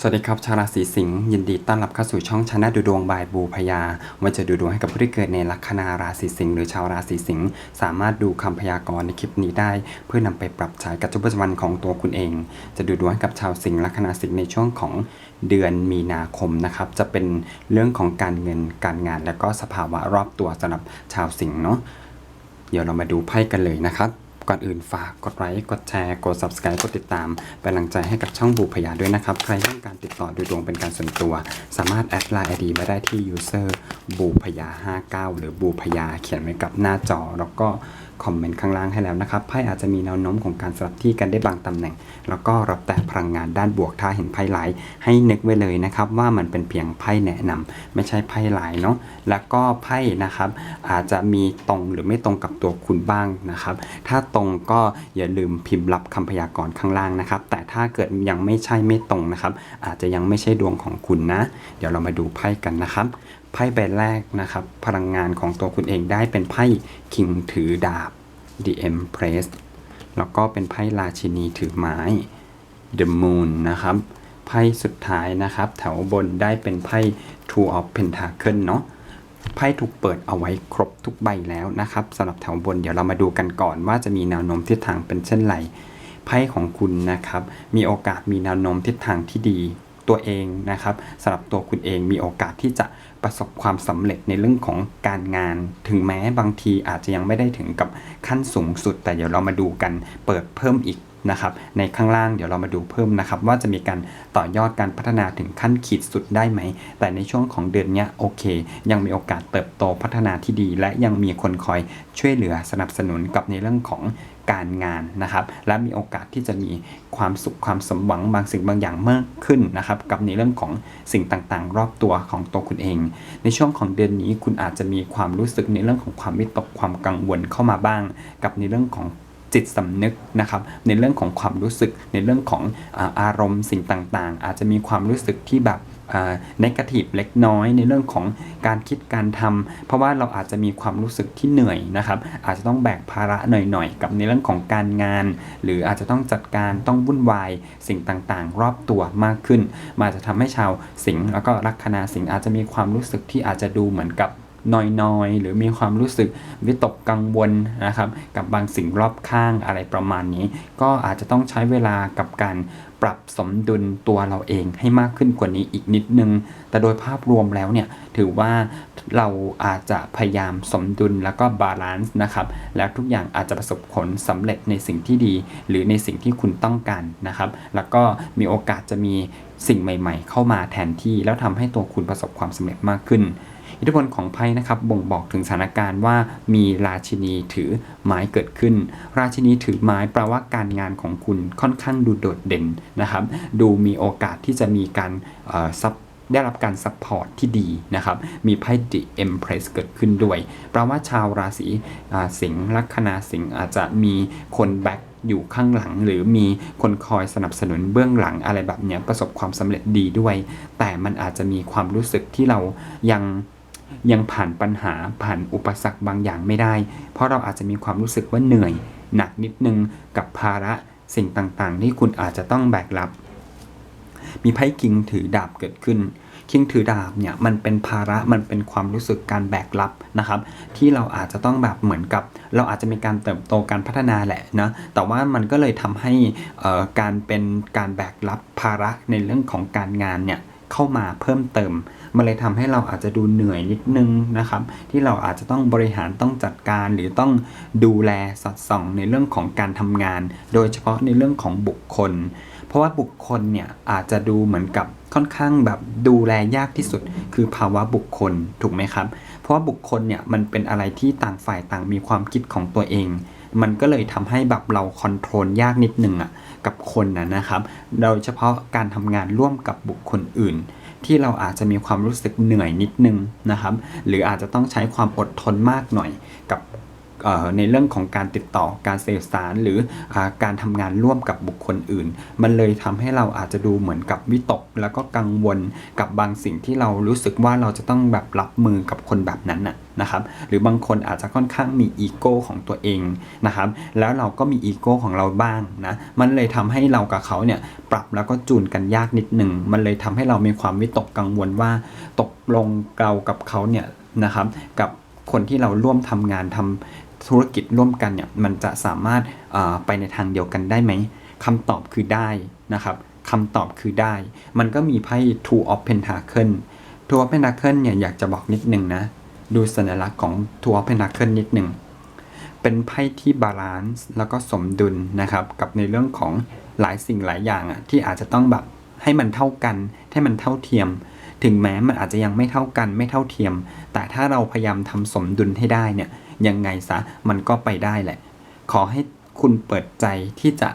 สวัสดีครับ ชาวราศีสิงห์ยินดีต้อนรับเข้าสู่ช่องชาแนะดูดวงบายบูพยาวันจะดูดวงให้กับผู้ที่เกิดในลัคนาราศีสิงห์หรือชาวราศีสิงห์สามารถดูคำพยากรณ์ในคลิปนี้ได้ เพื่อนำไปปรับใช้กับชีวิตประจำวันของตัวคุณเอง จะดูดวงให้กับชาวสิงห์ลัคนาสิงห์ในช่วงของเดือนมีนาคมนะครับจะเป็นเรื่องของการเงินการงาน และก็สภาวะรอบตัวสำหรับชาวสิงห์เนาะเดี๋ยวเรามาดูไพ่กันเลยนะครับ ก่อนอื่นฝากกดไลค์กดแชร์กด subscribe กดติดตาม เป็นกำลังใจให้กับช่องบูพยาด้วยนะครับ ใครต้องการติดต่อดูดวงเป็นการส่วนตัว สามารถแอดไลน์ ID มาได้ที่ user บูพยา59 หรือบูพยาเขียนไว้กับหน้าจอแล้วก็ คอมเมนต์ข้างล่างให้แล้วนะครับไพ่อาจจะมีแนวโน้มของการสลับที่กันได้บางตำแหน่ง แล้วก็รับแต่พลังงานด้านบวกถ้าเห็นไพ่ไหลให้นึกไว้เลยนะครับว่ามันเป็นเพียงไพ่แนะนำไม่ใช่ไพ่หลายเนาะแล้วก็ไพ่นะครับอาจจะมีตรงหรือไม่ตรงกับตัวคุณบ้างนะครับ ถ้าตรงก็อย่าลืมพิมพ์รับคำพยากรณ์ข้างล่างนะครับ แต่ถ้าเกิดยังไม่ใช่ไม่ตรงนะครับ อาจจะยังไม่ใช่ดวงของคุณนะ เดี๋ยวเรามาดูไพ่กันนะครับ ไพ่ใบแรกนะครับ พลังงานของตัวคุณเองได้เป็นไพ่คิงถือดาบ The Empress แล้วก็เป็นไพ่ราชินีถือไม้ The Moon นะครับ ไพ่สุดท้ายนะครับ แถวบนได้เป็นไพ่ Two of pentacles เนาะไพ่ถูกเปิดเอาไว้ครบทุกใบแล้วนะครับสำหรับแถวบนเดี๋ยวเรามาดูกันก่อนว่าจะมีแนวโน้มทิศทางเป็นเช่นไรไพ่ของคุณนะครับ มีโอกาสมีแนวโน้มทิศทางที่ดี ตัวเองนะครับสำหรับตัวคุณเองมีโอกาสที่จะประสบความสำเร็จในเรื่องของการงาน ถึงแม้บางทีอาจจะยังไม่ได้ถึงกับขั้นสูงสุด แต่เดี๋ยวเรามาดูกันเปิดเพิ่มอีก นะครับ ในข้างล่างเดี๋ยวเรามาดูเพิ่มนะครับ ว่าจะมีการต่อยอดการพัฒนาถึงขั้นขีดสุดได้ไหม แต่ในช่วงของเดือนนี้โอเค ยังมีโอกาสเติบโตพัฒนาที่ดี และยังมีคนคอยช่วยเหลือสนับสนุนกับในเรื่องของการงานนะครับ และมีโอกาสที่จะมีความสุขความสมหวังบางสิ่งบางอย่างมากขึ้นนะครับ กับในเรื่องของสิ่งต่างๆ รอบตัวของตัวคุณเอง ในช่วงของเดือนนี้คุณอาจจะมีความรู้สึกในเรื่องของความวิตกความกังวลเข้ามาบ้าง กับในเรื่องของ จิตสำนึกนะครับในเรื่องของความรู้สึกในเรื่องของอารมณ์สิ่งต่างๆ อาจจะมีความรู้สึกที่แบบนกาทีฟเล็กน้อยในเรื่องของการคิดการทำเพราะว่าเราอาจจะมีความรู้สึกที่เหนื่อยนะครับ อาจจะต้องแบกภาระหน่อยๆ กับในเรื่องของการงาน หรืออาจจะต้องจัดการต้องวุ่นวายสิ่งต่างๆ รอบตัวมากขึ้นมาจะทำให้ชาวสิงห์แล้วก็ลัคนาสิงห์อาจจะมีความรู้สึกที่อาจจะดูเหมือนกับ นอยๆ หรือมีความรู้สึกวิตกกังวลนะครับกับบางสิ่งรอบข้างอะไรประมาณนี้ ก็อาจจะต้องใช้เวลากับการปรับสมดุลตัวเราเองให้มากขึ้นกว่านี้อีกนิดนึง แต่โดยภาพรวมแล้วเนี่ยถือว่าเราอาจจะพยายามสมดุลแล้วก็บาลานซ์นะครับ แล้วทุกอย่างอาจจะประสบผลสำเร็จในสิ่งที่ดี หรือในสิ่งที่คุณต้องการนะครับ แล้วก็มีโอกาสจะมีสิ่งใหม่ ๆ เข้ามาแทนที่ แล้วทำให้ตัวคุณประสบความสำเร็จมากขึ้น อิทธิพลของไพ่นะครับบ่งบอกถึงสถานการณ์ว่ามีราชินีถือไม้เกิดขึ้น ราชินีถือไม้แปลว่าการงานของคุณค่อนข้างดูโดดเด่นนะครับ ดูมีโอกาสที่จะมีการซับได้รับการซัพพอร์ตที่ดีนะครับ มีไพ่ The Empress เกิดขึ้นด้วย แปลว่าชาวราศีสิงห์ลัคนาสิงห์อาจจะมีคนแบ็กอยู่ข้างหลัง หรือมีคนคอยสนับสนุนเบื้องหลังอะไรแบบนี้ประสบความสำเร็จดีด้วย แต่มันอาจจะมีความรู้สึกที่เรายัง ยังผ่านปัญหาผ่านอุปสรรคบางอย่างไม่ได้ เพราะเราอาจจะมีความรู้สึกว่าเหนื่อย หนักนิดนึงกับภาระสิ่งต่างๆ ที่คุณอาจจะต้องแบกรับ มีไพ่คิงถือดาบเกิดขึ้นคิงถือดาบเนี่ยมันเป็นภาระมันเป็นความรู้สึกการแบกรับนะครับ ที่เราอาจจะต้องแบบเหมือนกับ เราอาจจะมีการเติบโตการพัฒนาแหละนะแต่ว่ามันก็เลยทำให้การเป็นการแบกรับภาระในเรื่องของการงานเนี่ยเข้ามาเพิ่มเติม มันเลยทำให้เราอาจจะดูเหนื่อยนิดนึงนะครับ ที่เราอาจจะต้องบริหารต้องจัดการหรือต้องดูแลสอดส่องในเรื่องของการทำงาน โดยเฉพาะในเรื่องของบุคคล เพราะว่าบุคคลเนี่ยอาจจะดูเหมือนกับค่อนข้างแบบดูแลยากที่สุด คือภาวะบุคคลถูกไหมครับ เพราะว่าบุคคลเนี่ยมันเป็นอะไรที่ต่างฝ่ายต่างมีความคิดของตัวเองมันก็เลยทำให้แบบเราคอนโทรลยากนิดนึงอะ่ะกับคนนะนะครับ โดยเฉพาะการทำงานร่วมกับบุคคลอื่น ที่เราอาจจะมีความรู้สึกเหนื่อยนิดนึงนะครับ หรืออาจจะต้องใช้ความอดทนมากหน่อยกับ ในเรื่องของการติดต่อการสื่อสารหรืออการทำงานร่วมกับบุคคลอื่น มันเลยทำให้เราอาจจะดูเหมือนกับวิตก แล้วก็กังวลกับบางสิ่งที่เรารู้สึกว่าเราจะต้องแบบรับมือกับคนแบบนั้นน่ะนะครับหรือบางคนอาจจะค่อนข้างมีอีโก้ของตัวเองนะครับแล้วเราก็มีอีโก้ของเราบ้างนะมันเลยทำให้เรากับเขาเนี่ยปรับแล้วก็จูนกันยากนิดหนึ่งมันเลยทำให้เรามีความวิตกกังวลว่า ตกลงเรากับเขาเนี่ยนะครับกับคนที่เราร่วมทำงานทำ ธุรกิจร่วมกันเนี่ยมันจะสามารถไปในทางเดียวกันได้ไหมคำตอบคือได้นะครับคำตอบคือได้ มันก็มีไพ่ Two of Pentacle Two of Pentacle เนี่ยอยากจะบอกนิดหนึ่งนะ ดูสัญลักษณ์ของ Two of Pentacle นิดหนึ่งเป็นไพ่ที่บาลานซ์แล้วก็สมดุลนะครับ กับในเรื่องของหลายสิ่งหลายอย่างอะที่อาจจะต้องแบบให้มันเท่ากัน ให้มันเท่าเทียม ถึงแม้มันอาจจะยังไม่เท่ากันไม่เท่าเทียม แต่ถ้าเราพยายามทำสมดุลให้ได้เนี่ยยังไงซะมันก็ไปได้แหละ ขอให้คุณเปิดใจที่จะ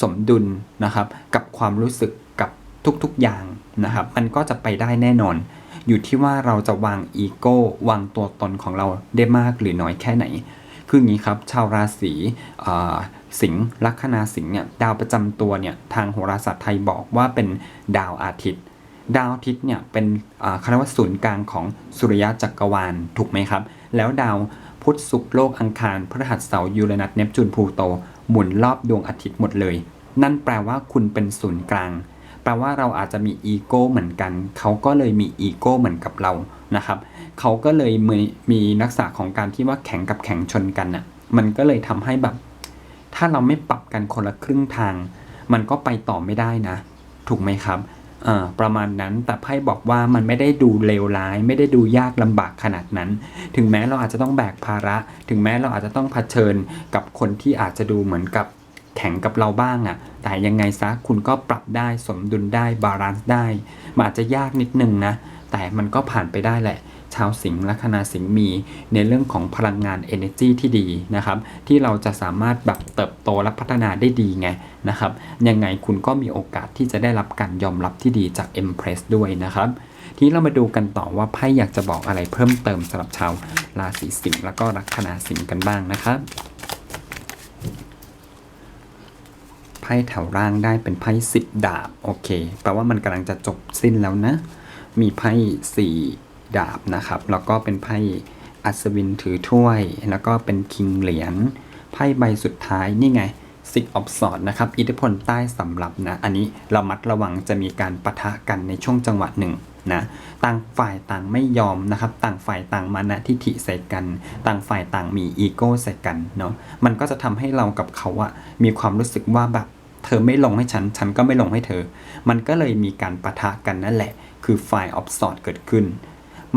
สมดุลนะครับ กับความรู้สึกกับทุกๆอย่างนะครับ มันก็จะไปได้แน่นอน อยู่ที่ว่าเราจะวางอีโก้วางตัวตนของเราได้มากหรือน้อยแค่ไหน คืออย่างนี้ครับ ชาวราศีสิงห์ลัคนาสิงห์เนี่ยดาวประจำตัวเนี่ยทางโหราศาสตร์ไทยบอกว่าเป็นดาวอาทิตย์ ดาวอาทิตย์เนี่ยเป็นอ่าคำว่าศูนย์กลางของสุริยะจักรวาลถูกไหมครับ แล้วดาวพุธศุกร์โลกอังคารพฤหัสเสาร์ยูเรนัสเนปจูนพลูโตหมุนรอบดวงอาทิตย์หมดเลย นั่นแปลว่าคุณเป็นศูนย์กลาง แปลว่าเราอาจจะมีอีโก้เหมือนกัน เขาก็เลยมีอีโก้เหมือนกับเรานะครับ เขาก็เลยมีมีลักษณะของการที่ว่าแข็งกับแข็งชนกันน่ะ มันก็เลยทำให้แบบ ถ้าเราไม่ปรับกันคนละครึ่งทาง มันก็ไปต่อไม่ได้นะ ถูกไหมครับ ประมาณนั้นแต่ไพ่บอกว่ามันไม่ได้ดูเลวร้าย ไม่ได้ดูยากลำบากขนาดนั้น ถึงแม้เราอาจจะต้องแบกภาระ ถึงแม้เราอาจจะต้องเผชิญกับคนที่อาจจะดูเหมือนกับแข็งกับเราบ้างอะ่ะ แต่ยังไงซะคุณก็ปรับได้สมดุลได้บาลานซ์ได้ มันอาจจะยากนิดนึงนะ แต่มันก็ผ่านไปได้แหละ ชาวสิงห์ลัคนาสิงห์มีในเรื่องของพลังงาน energy ที่ดีนะครับ ที่เราจะสามารถแบบเติบโตและพัฒนาได้ดีไงนะครับ ยังไงคุณก็มีโอกาสที่จะได้รับการยอมรับที่ดีจาก Empress ด้วยนะครับ ทีนี้เรามาดูกันต่อว่าไพ่อยากจะบอกอะไรเพิ่มเติมสำหรับชาวราศีสิงห์แล้วก็ลัคนาสิงห์กันบ้างนะครับไพ่แถวล่างได้เป็นไพ่สิบดาบ โอเค แปลว่ามันกำลังจะจบสิ้นแล้วนะ มีไพ่สี่ ดาบนะครับ แล้วก็เป็นไพ่อัศวินถือถ้วย แล้วก็เป็นคิงเหรียญไพ่ใบสุดท้ายนี่ไง Six of Swords นะครับ อิทธิพลใต้สำหรับนะ อันนี้เรามัดระวังจะมีการปะทะกันในช่วงจังหวะหนึ่งนะ ต่างฝ่ายต่างไม่ยอมนะครับ ต่างฝ่ายต่างมานะทิฐิใส่กัน ต่างฝ่ายต่างมีอีโก้ใส่กันเนาะ มันก็จะทำให้เรากับเขาอะมีความรู้สึกว่าแบบเธอไม่ลงให้ฉัน ฉันก็ไม่ลงให้เธอ มันก็เลยมีการปะทะกันนั่นแหละ คือไฟออฟสอดเกิดขึ้น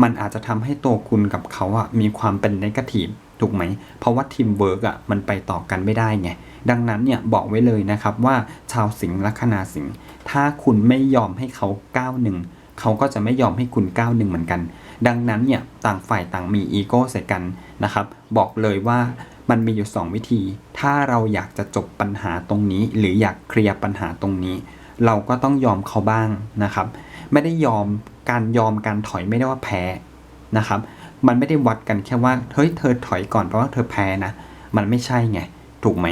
มันอาจจะทำให้ตัวคุณกับเขาอะมีความเป็นนกาทีฟถูกไหม เพราะว่าทีมเวิร์กอะมันไปต่อกันไม่ได้ไง ดังนั้นเนี่ยบอกไว้เลยนะครับว่าชาวสิงห์ลัคนาสิงห์ถ้าคุณไม่ยอมให้เขาก้าวหนึ่งเขาก็จะไม่ยอมให้คุณก้าวหนึ่งเหมือนกัน ดังนั้นเนี่ยต่างฝ่ายต่างมีอีโก้ใส่กันนะครับ บอกเลยว่ามันมีอยู่ 2 วิธี ถ้าเราอยากจะจบปัญหาตรงนี้ หรืออยากเคลียร์ปัญหาตรงนี้ เราก็ต้องยอมเขาบ้างนะครับ ไม่ได้ยอม การยอมการถอยไม่ได้ว่าแพ้นะครับ มันไม่ได้วัดกันแค่ว่าเฮ้ยเธอถอยก่อนเพราะว่าเธอแพ้นะ มันไม่ใช่ไงถูกไหม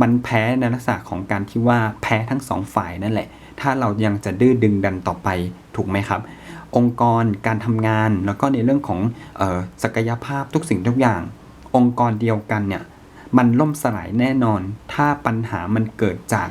มันแพ้ในลักษณะของการที่ว่าแพ้ทั้งสองฝ่ายนั่นแหละ ถ้าเรายังจะดื้อดึงดันต่อไปถูกไหมครับ องค์กรการทำงานแล้วก็ในเรื่องของออศักยภาพทุกสิ่งทุกอย่าง องค์กรเดียวกันเนี่ยมันล่มสลายแน่นอน ถ้าปัญหามันเกิดจาก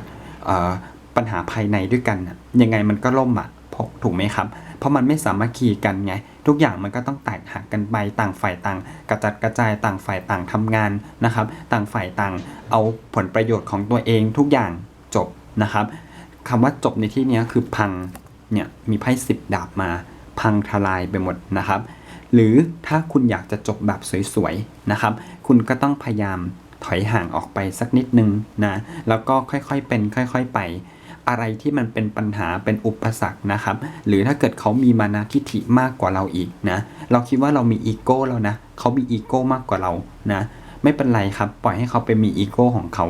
ปัญหาภายในด้วยกัน ยังไงมันก็ล่มอะเพราะถูกไหมครับ เพราะมันไม่สามัคคีกันไง ทุกอย่างมันก็ต้องแตกหักกันไปต่างฝ่ายต่าง กระจัดกระจายต่างฝ่ายต่างทำงานนะครับ ต่างฝ่ายต่างเอาผลประโยชน์ของตัวเองทุกอย่างจบนะครับคำว่าจบในที่นี้คือพังเนี่ยมีไพ่สิบดาบมา พังทลายไปหมดนะครับ หรือถ้าคุณอยากจะจบแบบสวยๆนะครับ คุณก็ต้องพยายามถอยห่างออกไปสักนิดนึงนะแล้วก็ค่อยๆเป็น ค่อย ๆไป อะไรที่มันเป็นปัญหาเป็นอุปสรรคนะครับ หรือถ้าเกิดเขามีมานะทิฐิมากกว่าเราอีกนะ เราคิดว่าเรามีอีโก้แล้วนะเขามีอีโก้มากกว่าเรานะ ไม่เป็นไรครับ ปล่อยให้เขาไปมีอีโก้ของเขา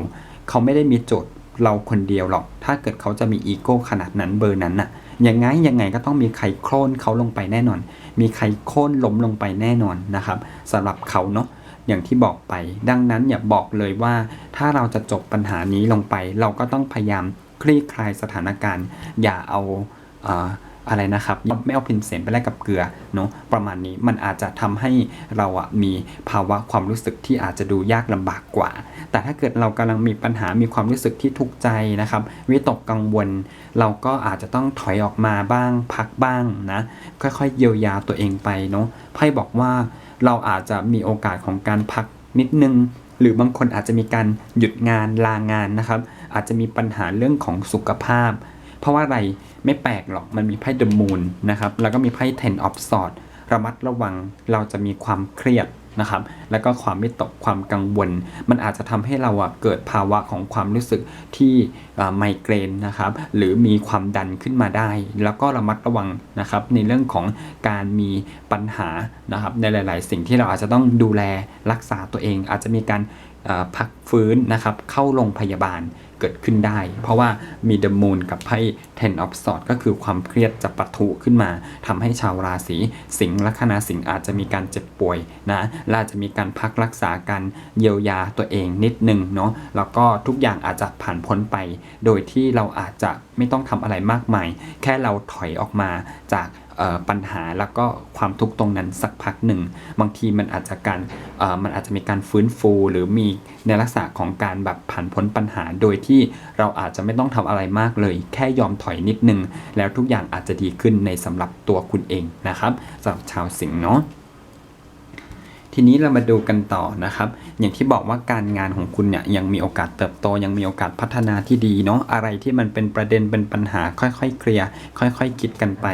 เขาไม่ได้มีโจทย์เราคนเดียวหรอก ถ้าเกิดเขาจะมีอีโก้ขนาดนั้นเบอร์นั้นน่ะยังไงยังไงก็ต้องมีใครโค่นเขาลงไปแน่นอน มีใครโค่นล้มลงไปแน่นอนนะครับสำหรับเขาเนาะอย่างที่บอกไป ดังนั้นอย่าบอกเลยว่า ถ้าเราจะจบปัญหานี้ลงไป เราก็ต้องพยายาม คลี่คลายสถานการณ์ อย่าเอาเอออะไรนะครับไม่เอาพินเศษไปแลกกับเกลือเนาะประมาณนี้มันอาจจะทำให้เราอะมีภาวะความรู้สึกที่อาจจะดูยากลำบากกว่า แต่ถ้าเกิดเรากำลังมีปัญหามีความรู้สึกที่ทุกข์ใจนะครับ วิตกกังวล เราก็อาจจะต้องถอยออกมาบ้าง พักบ้างนะค่อยๆเยียวยาตัวเองไปเนาะไพ่บอกว่าเราอาจจะมีโอกาสของการพักนิดนึง หรือบางคนอาจจะมีการหยุดงานลางานนะครับ อาจจะมีปัญหาเรื่องของสุขภาพ เพราะว่าอะไรไม่แปลกหรอกมันมีไพ่เดอะมูนนะครับแล้วก็มีไพ่ Ten of Swords ระมัดระวังเราจะมีความเครียดนะครับ แล้วก็ความไม่ตกความกังวล มันอาจจะทำให้เราอะเกิดภาวะของความรู้สึกที่ไมเกรนนะครับ หรือมีความดันขึ้นมาได้ แล้วก็ระมัดระวังนะครับ ในเรื่องของการมีปัญหานะครับ ในหลาย ๆ สิ่งที่เราอาจจะต้องดูแลรักษาตัวเอง อาจจะมีการพักฟื้นนะครับ เข้าโรงพยาบาล เกิดขึ้นได้ เพราะว่ามีเด e m มูนกับไพ่ Ten of Swords ก็คือความเครียดจะปะทุขึ้นมาทำให้ชาวราศีสิงห์ลัคนาสิงห์อาจจะมีการเจ็บป่วยนะและอาจจะมีการพักรักษาการเยียวยาตัวเองนิดนึงเนาะแล้วก็ทุกอย่างอาจจะผ่านพ้นไป โดยที่เราอาจจะไม่ต้องทำอะไรมากมาย แค่เราถอยออกมาจาก ปัญหาแล้วก็ความทุกข์ตรงนั้นสักพักหนึ่ง บางทีมันอาจจะการมันอาจจะมีการฟื้นฟู หรือมีในลักษณะของการแบบผ่านพ้นปัญหา โดยที่เราอาจจะไม่ต้องทำอะไรมากเลย แค่ยอมถอยนิดนึง แล้วทุกอย่างอาจจะดีขึ้นในสำหรับตัวคุณเองนะครับสำหรับชาวสิงห์เนาะ ทีนี้เรามาดูกันต่อนะครับ อย่างที่บอกว่าการงานของคุณเนี่ยยังมีโอกาสเติบโตยังมีโอกาสพัฒนาที่ดีเนาะอะไรที่มันเป็นประเด็นเป็นปัญหาค่อยๆเคลียร์ค่อยๆคิดกันไป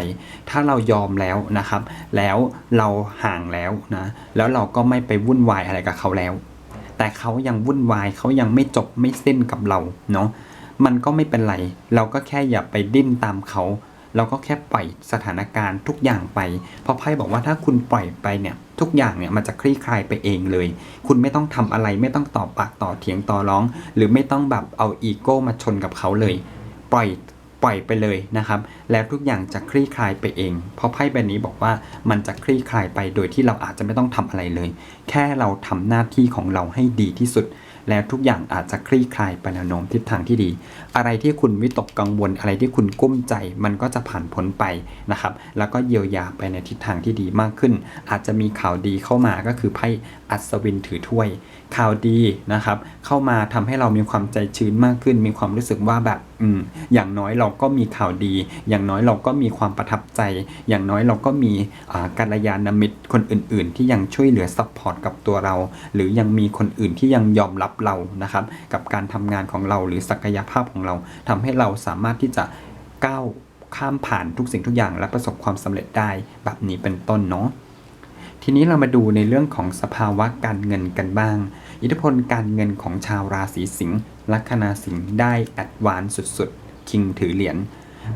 ถ้าเรายอมแล้วนะครับ แล้วเราห่างแล้วนะแล้วเราก็ไม่ไปวุ่นวายอะไรกับเขาแล้ว แต่เขายังวุ่นวายเขายังไม่จบไม่สิ้นกับเราเนาะมันก็ไม่เป็นไร เราก็แค่อย่าไปดิ้นตามเขา เราก็แค่ปล่อยสถานการณ์ทุกอย่างไป เพราะไพ่บอกว่าถ้าคุณปล่อยไปเนี่ยทุกอย่างเนี่ยมันจะคลี่คลายไปเองเลย คุณไม่ต้องทำอะไรไม่ต้องต่อปากต่อเถียงต่อร้อง หรือไม่ต้องแบบเอาอีโก้มาชนกับเขาเลย ปล่อยปล่อยไปเลยนะครับ แล้วทุกอย่างจะคลี่คลายไปเอง เพราะไพ่ใบนี้บอกว่ามันจะคลี่คลายไปโดยที่เราอาจจะไม่ต้องทำอะไรเลย แค่เราทำหน้าที่ของเราให้ดีที่สุด แล้วทุกอย่างอาจจะคลี่คลายไปแนวโน้มทิศทางที่ดี อะไรที่คุณวิตกกังวลอะไรที่คุณกุ้มใจ มันก็จะผ่านพ้นไปนะครับ แล้วก็เยียวยาไปในทิศทางที่ดีมากขึ้น อาจจะมีข่าวดีเข้ามาก็คือไพ่อัศวินถือถ้วย ข่าวดีนะครับ เข้ามาทำให้เรามีความใจชื้นมากขึ้น มีความรู้สึกว่าแบบอืมอย่างน้อยเราก็มีข่าวดี อย่างน้อยเราก็มีความประทับใจ อย่างน้อยเราก็มีกัลยาณมิตรคนอื่น ๆ ที่ยังช่วยเหลือซัพพอร์ตกับตัวเรา หรือยังมีคนอื่นที่ยังยอมรับเรานะครับ กับการทำงานของเราหรือศักยภาพของเราทำให้เราสามารถที่จะก้าวข้ามผ่านทุกสิ่งทุกอย่าง และประสบความสำเร็จได้แบบนี้เป็นต้นเนาะทีนี้เรามาดูในเรื่องของสภาวะการเงินกันบ้าง อิทธิพลการเงินของชาวราศีสิงห์ลัคนาสิงห์ได้แอดวานสุดๆ คิงถือเหรียญ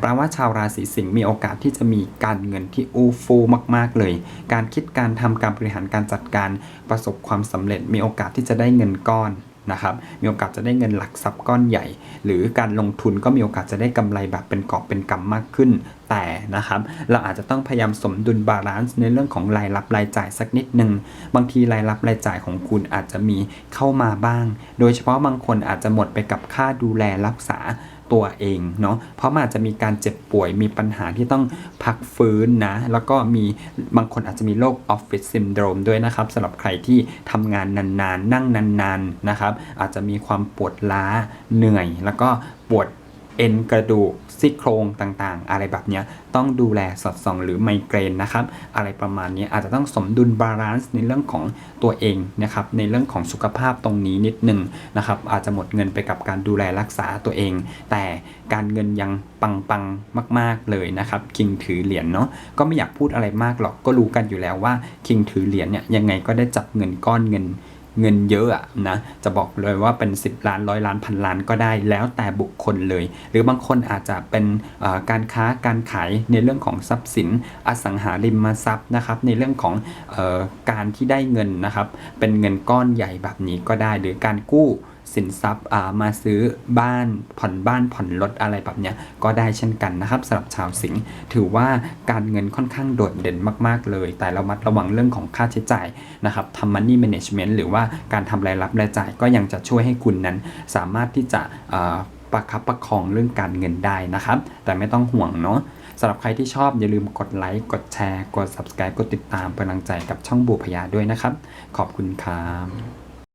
แปลว่าชาวราศีสิงห์มีโอกาสที่จะมีการเงินที่อู้ฟู่มาก ๆ เลย การคิดการทำการบริหารการจัดการประสบความสำเร็จ มีโอกาสที่จะได้เงินก้อน นะครับ มีโอกาสจะได้เงินหลักทรัพย์ก้อนใหญ่ หรือการลงทุนก็มีโอกาสจะได้กำไรแบบเป็นกอบเป็นกำมากขึ้น แต่นะครับเราอาจจะต้องพยายามสมดุลบาลานซ์ในเรื่องของรายรับรายจ่ายสักนิดหนึ่งบางทีรายรับรายจ่ายของคุณอาจจะมีเข้ามาบ้าง โดยเฉพาะบางคนอาจจะหมดไปกับค่าดูแลรักษา ตัวเองเนาะเพราะมันอาจจะมีการเจ็บป่วยมีปัญหาที่ต้องพักฟื้นนะ แล้วก็มีบางคนอาจจะมีโรคออฟฟิศซินโดรมด้วยนะครับสำหรับใครที่ทำงานนานๆ นั่งนานๆนะครับอาจจะมีความปวดล้าเหนื่อย แล้วก็ปวด เอ็นกระดูกซี่โครงต่างๆ อะไรแบบนี้ต้องดูแลสอดส่องหรือไมเกรนนะครับ อะไรประมาณนี้อาจจะต้องสมดุลบาลานซ์ในเรื่องของตัวเองนะครับ ในเรื่องของสุขภาพตรงนี้นิดนึงนะครับ อาจจะหมดเงินไปกับการดูแลรักษาตัวเอง แต่การเงินยังปังๆมาก ๆเลยนะครับ คิงถือเหรียญเนาะก็ไม่อยากพูดอะไรมากหรอกก็รู้กันอยู่แล้วว่าคิงถือเหรียญเนี่ยยังไงก็ได้จับเงินก้อนเงิน เงินเยอะอะนะจะบอกเลยว่าเป็น 10 ล้านร้อยล้านพันล้านก็ได้ แล้วแต่บุคคลเลย หรือบางคนอาจจะเป็นการค้าการขายในเรื่องของทรัพย์สินอสังหาริมทรัพย์นะครับในเรื่องของออการที่ได้เงินนะครับเป็นเงินก้อนใหญ่แบบนี้ก็ได้หรือการกู้ สินทรัพย์มาซื้อบ้านผ่อนบ้านผ่อนรถอะไรแบบเนี้ยก็ได้เช่นกันนะครับสำหรับชาวสิงห์ถือว่าการเงินค่อนข้างโดดเด่นมากๆเลย แต่เระมัดระวังเรื่องของค่าใช้จ่ายนะครับทำ money management หรือว่าการทำรายรับรายจ่ายก็ยังจะช่วยให้คุณนั้น สามารถที่จะประคับประคองเรื่องการเงินได้นะครับ แต่ไม่ต้องห่วงเนาะสำหรับใครที่ชอบอย่าลืมกดไลค์กดแชร์ กด subscribe กดติดตามเป็นกำลังใจกับช่องบูพยาด้วยนะครับ ขอบคุณครับ